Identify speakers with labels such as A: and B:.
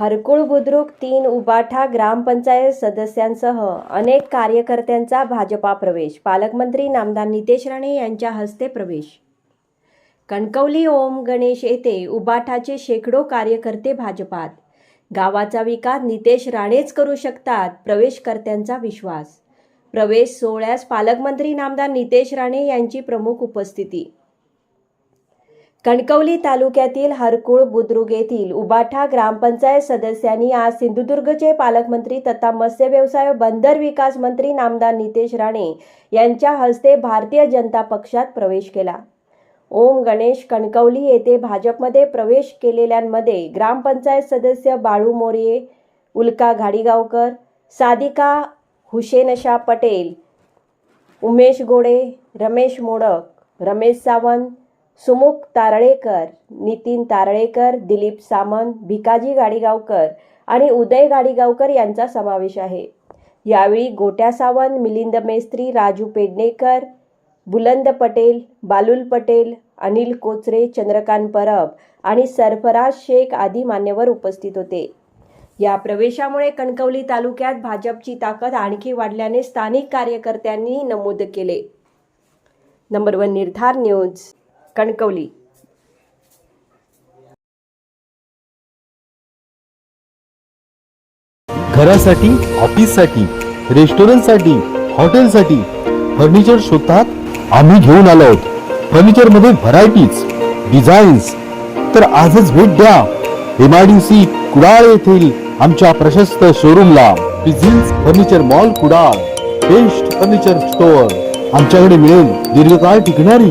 A: हरकुळ बुद्रुक तीन उबाठा ग्रामपंचायत सदस्यांसह अनेक कार्यकर्त्यांचा भाजपा प्रवेश. पालकमंत्री नामदार नितेश राणे यांच्या हस्ते प्रवेश. कणकवली ओम गणेश येथे उबाठाचे शेकडो कार्यकर्ते भाजपात. गावाचा विकास नितेश राणेच करू शकतात प्रवेशकर्त्यांचा विश्वास. प्रवेश सोहळ्यास पालकमंत्री नामदार नितेश राणे यांची प्रमुख उपस्थिती. कणकवली तालुक्यातील हरकुळ बुद्रुक येथील उबाठा ग्रामपंचायत सदस्यांनी आज सिंधुदुर्गचे पालकमंत्री तथा मत्स्य व्यवसाय बंदर विकास मंत्री नामदार नितेश राणे यांच्या हस्ते भारतीय जनता पक्षात प्रवेश केला. ओम गणेश कणकवली येथे भाजपमध्ये प्रवेश केलेल्यांमध्ये ग्रामपंचायत सदस्य बाळू मोरे उल्का घाडीगावकर सादिका हुसेनशा पटेल उमेश गोडे रमेश मोडक रमेश सावंत सुमुख तारळेकर नितीन तारळेकर दिलीप सामंत भिकाजी गाडीगावकर आणि उदय गाडीगावकर यांचा समावेश आहे. यावेळी गोट्या सावंत मिलिंद मेस्त्री राजू पेडणेकर बुलंद पटेल बालुल पटेल अनिल कोचरे चंद्रकांत परब आणि सरफराज शेख आदी मान्यवर उपस्थित होते. या प्रवेशामुळे कणकवली तालुक्यात भाजपची ताकद आणखी वाढल्याने स्थानिक कार्यकर्त्यांनी नमूद केले. Number one Nirdhar news. Kankavli.
B: घरासाठी ऑफिससाठी रेस्टॉरंटसाठी हॉटेलसाठी फर्निचर शोधतात आम्ही घेऊन आलो आहोत. फर्निचरमध्ये व्हरायटीज डिझाईन्स तर आजच भेट द्या. M I D C Kudal येथील आमच्या प्रशस्त शोरूमला. बिझिन्स furniture mall Kudal best furniture store. आमच्याकडे मिळेल दीर्घकाळ टिकणारी